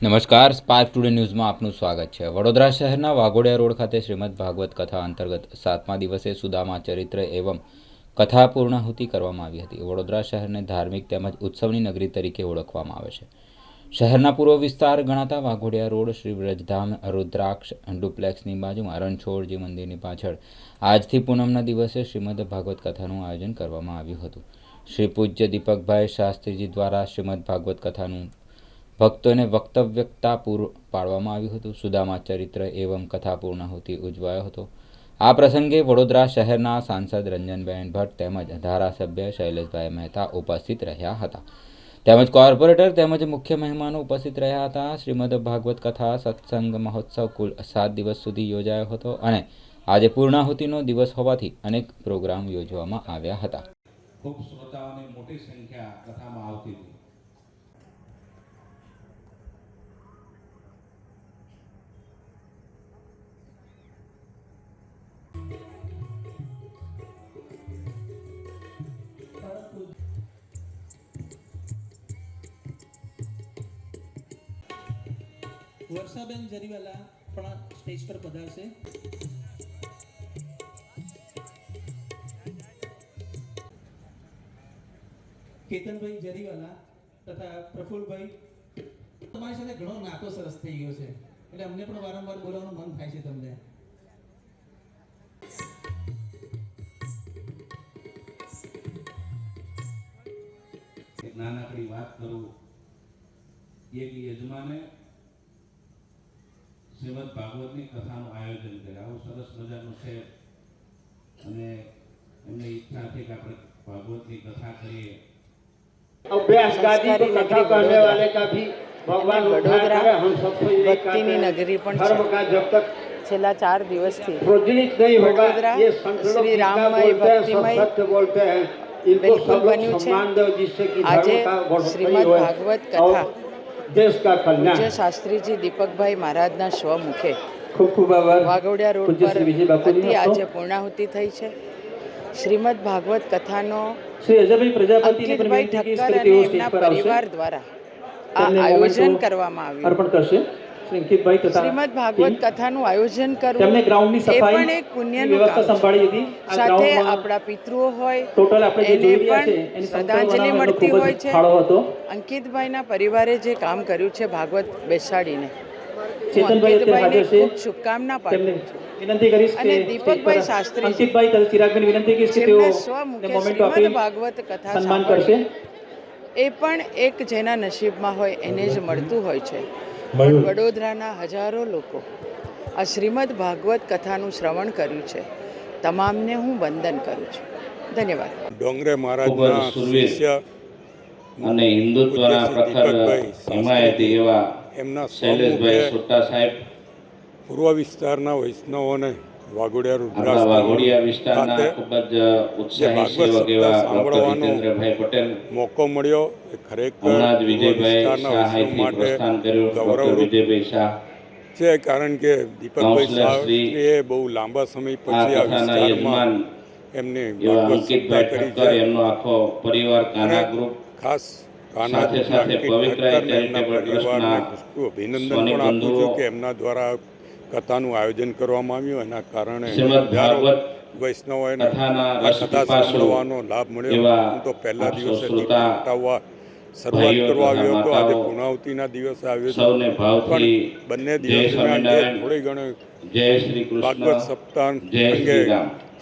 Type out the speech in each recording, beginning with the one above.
નમસ્કાર spark today ન્યૂઝમાં આપનું સ્વાગત છે. વડોદરા શહેરના વાઘોડિયા રોડ ખાતે શ્રીમદ ભાગવત કથા અંતર્ગત સાતમા દિવસે સુદામા ચરિત્ર એવં કથા પૂર્ણાહુતિ કરવામાં આવી હતી. વડોદરા શહેરને ધાર્મિક તેમજ ઉત્સવની નગરી તરીકે ઓળખવામાં આવે છે. શહેરના પૂર્વ વિસ્તાર ગણાતા વાઘોડિયા રોડ શ્રી વ્રજધામ રુદ્રાક્ષ ડુપ્લેક્સની બાજુમાં રણછોડજી મંદિરની પાછળ આજથી પૂનમના દિવસે શ્રીમદ ભાગવત કથાનું આયોજન કરવામાં આવ્યું હતું. શ્રી પૂજ્ય દીપકભાઈ શાસ્ત્રીજી દ્વારા શ્રીમદ ભાગવત કથાનું ભક્તોને વક્તવ્યતા પૂર પાડવામાં આવ્યું હતું. સુદામા ચરિત્ર એવં કથા પૂર્ણાહુતિ ઉજવાયો હતો. આ પ્રસંગે વડોદરા શહેરના સાંસદ રંજનબેન ભટ્ટ તેમજ ધારાસભ્ય શૈલેષભાઈ મહેતા ઉપસ્થિત રહ્યા હતા. તેમજ કોર્પોરેટર તેમજ મુખ્ય મહેમાનો ઉપસ્થિત રહ્યા હતા. શ્રીમદ ભાગવત કથા સત્સંગ મહોત્સવ કુલ સાત દિવસ સુધી યોજાયો હતો અને આજે પૂર્ણાહુતિનો દિવસ હોવાથી અનેક પ્રોગ્રામ યોજવામાં આવ્યા હતા. ખૂબ શ્રોતાઓની મોટી સંખ્યા કથામાં આવતી હતી. વર્ષાબેન જરીવાલા પણ સ્ટેજ પર પધારશે. કેતનભાઈ જરીવાલા તથા પ્રફુલભાઈ. તમારી સાથે ઘણો નાતો સરસ થઈ ગયો છે. એટલે અમને પણ વારંવાર બોલાવવાનું મન થાય છે તમને. નાનકડી વાત કરું. એક યજમાને શ્રીમદ ભાગવતની કથાનું આયોજન કરે. આવું સરસ મજાનું છે. અને એમને ઈચ્છા છે કે આપણે ભાગવતની કથા કરીએ. અભ્યાસકારી તો કથા કરને વાલે કા ભી ભગવાન વડોદરા હમ સબકો ભક્તિની નગરી પણ ધર્મ કા જબ તક છેલ્લા ચાર દિવસથી વડોદરા શ્રી રામમય ભક્તિમય વેલકમ બન્યું છે. આજે શ્રીમદ ભાગવત કથા દેશ કા કલ્યાણ પૂજ્ય શાસ્ત્રીજી દીપકભાઈ મહારાજના સ્વમુખે ખૂબ ખૂબ આભાર વાઘોડિયા રોડ પર હતી આજે પૂર્ણાહુતિ થઈ છે શ્રીમદ ભાગવત કથાનો શ્રી અજયભાઈ પ્રજાપતિની પરમેન્ટી સ્ટેજ પર પરિવાર દ્વારા આ આયોજન કરવામાં આવ્યું. અર્પણ કરશે અંકિતભાઈ તથા શ્રીમદ ભાગવત કથાનું આયોજન કરવું તેમને ગ્રાઉન્ડની સફાઈ પણ એક પુણ્યનું વ્યવસ્થા કામ સંભાળી હતી. સાથે આપણા પિતૃઓ હોય ટોટલ આપણે જે જોઈ રહ્યા છે એની શ્રદ્ધાંજલિ મળતી હોય છે. હતો. અંકિતભાઈના પરિવારે જે કામ કર્યું છે ભાગવત બેસાડીને. ચેતનભાઈ અત્યારે હાજર છે. શુભકામના પાઠવું છું. વિનંતી કરીશ અને દીપકભાઈ શાસ્ત્રી અંકિતભાઈ તથા ચિરાગભાઈને વિનંતી કરીશ કે તેઓ મોમેન્ટો આપી ભાગવત કથા સન્માન કરશે. એ પણ એક જેના નસીબમાં હોય એને જ મળતું હોય છે. પણ વડોદરાના હજારો લોકો આ શ્રીમદ ભાગવત કથાનું શ્રવણ કર્યું છે. તમામને હું વંદન કરું છું. ધન્યવાદ. ડોંગરે મહારાજના શિષ્ય અને હિન્દુત્વના પ્રખર હિમાયતી એવા એમના શૈલેષભાઈ સોટા સાહેબ પૂર્વ વિસ્તારના વૈષ્ણવોને વાઘોડિયા રુદ્રાસ વાઘોડિયા વિસ્તારના ખૂબ જ ઉત્સાહી સેવક એવા ડોક્ટર સાંભળવાનો જીતેન્દ્રભાઈ પટેલ મોકો મળ્યો. એ ખરેખર હમણાં જ વિજયભાઈ વિસ્તારના શાહ વૈષ્ણવ અહીંથી પ્રસ્થાન માટે કર્યું ડોક્ટર વિજયભાઈ શાહ. છે કારણ કે દીપકભાઈ કાઉન્સિલર એ બહુ લાંબા સમય પછી આ વિસ્તારમાં યજમાન એવા અંકિતભાઈ કરી ઠક્કર છે. એમનો આખો પરિવાર કાના ગ્રુપ ખાસ સાથે સાથે પવિત્ર એમના ચેરિટેબલ ટ્રસ્ટના અભિનંદન પણ આપું છું કે એમના દ્વારા કથાનું આયોજન કરવામાં આવ્યું. એના કારણે વૈષ્ણવોને આ કથા સાંભળવાનો લાભ મળ્યો. હું તો પહેલા દિવસે પ્રગટાવવા શરૂઆત કરવા આવ્યો હતો. આજે પૂર્ણાવતીના દિવસે આવ્યો હતો પણ બંને જય થોડી ઘણી જય ભાગવત સપ્તાહ જય અંગે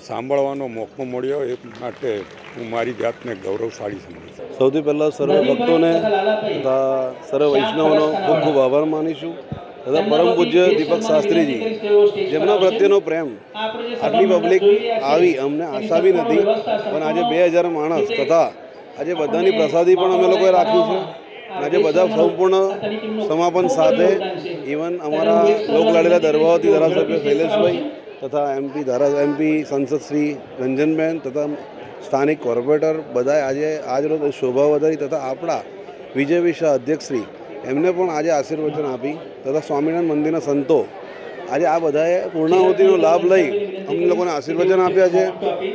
સાંભળવાનો મોકો મળ્યો. એ માટે હું મારી જાતને ગૌરવશાળી સમજું છું. સૌથી પહેલાં સર્વ ભક્તોને તથા સર્વ વૈષ્ણવનો ખૂબ ખૂબ આભાર માનીશું તથા પરમ પૂજ્ય દીપક શાસ્ત્રીજી જેમના પ્રત્યેનો પ્રેમ આટલી પબ્લિક આવી અમને આશા બી નથી પણ આજે બે હજાર માણસ તથા આજે બધાની પ્રસાદી પણ અમે લોકોએ રાખી છે. આજે બધા સંપૂર્ણ સમાપન સાથે ઇવન અમારા લોકલાડીલા દરબાવતી ધારાસભ્ય શૈલેષભાઈ તથા એમપી ધારા એમપી સંસદ શ્રી રંજનબેન તથા સ્થાનિક કોર્પોરેટર બધાએ આજે આજરોજ શોભા વધારી તથા આપણા વિજય વિશાહ અધ્યક્ષશ્રી એમને પણ આજે આશીર્વચન આપી તથા સ્વામિનારાયણ મંદિરના સંતો આજે આ બધાએ પૂર્ણાહુતિનો લાભ લઈ અમને લોકોને આશીર્વચન આપ્યા છે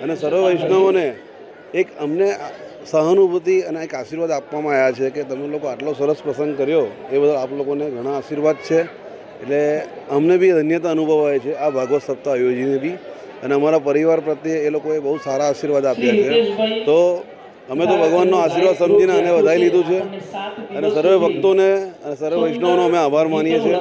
અને સર્વ વૈષ્ણવોને એક અમને સહાનુભૂતિ અને એક આશીર્વાદ આપવામાં આવ્યા છે કે તમે લોકો આટલો સરસ પ્રસંગ કર્યો, એ બદલ આપ લોકોને ઘણા આશીર્વાદ છે. એટલે અમને બી ધન્યતા અનુભવાય છે આ ભાગવત સપ્તાહ આયોજીને બી. અને અમારા પરિવાર પ્રત્યે એ લોકોએ બહુ સારા આશીર્વાદ આપ્યા છે. તો અમે તો ભગવાનનો આશીર્વાદ સમજીને આને વધાવી લીધું છે. અને સર્વે ભક્તોને અને સર્વે વૈષ્ણવનો અમે આભાર માનીએ છીએ.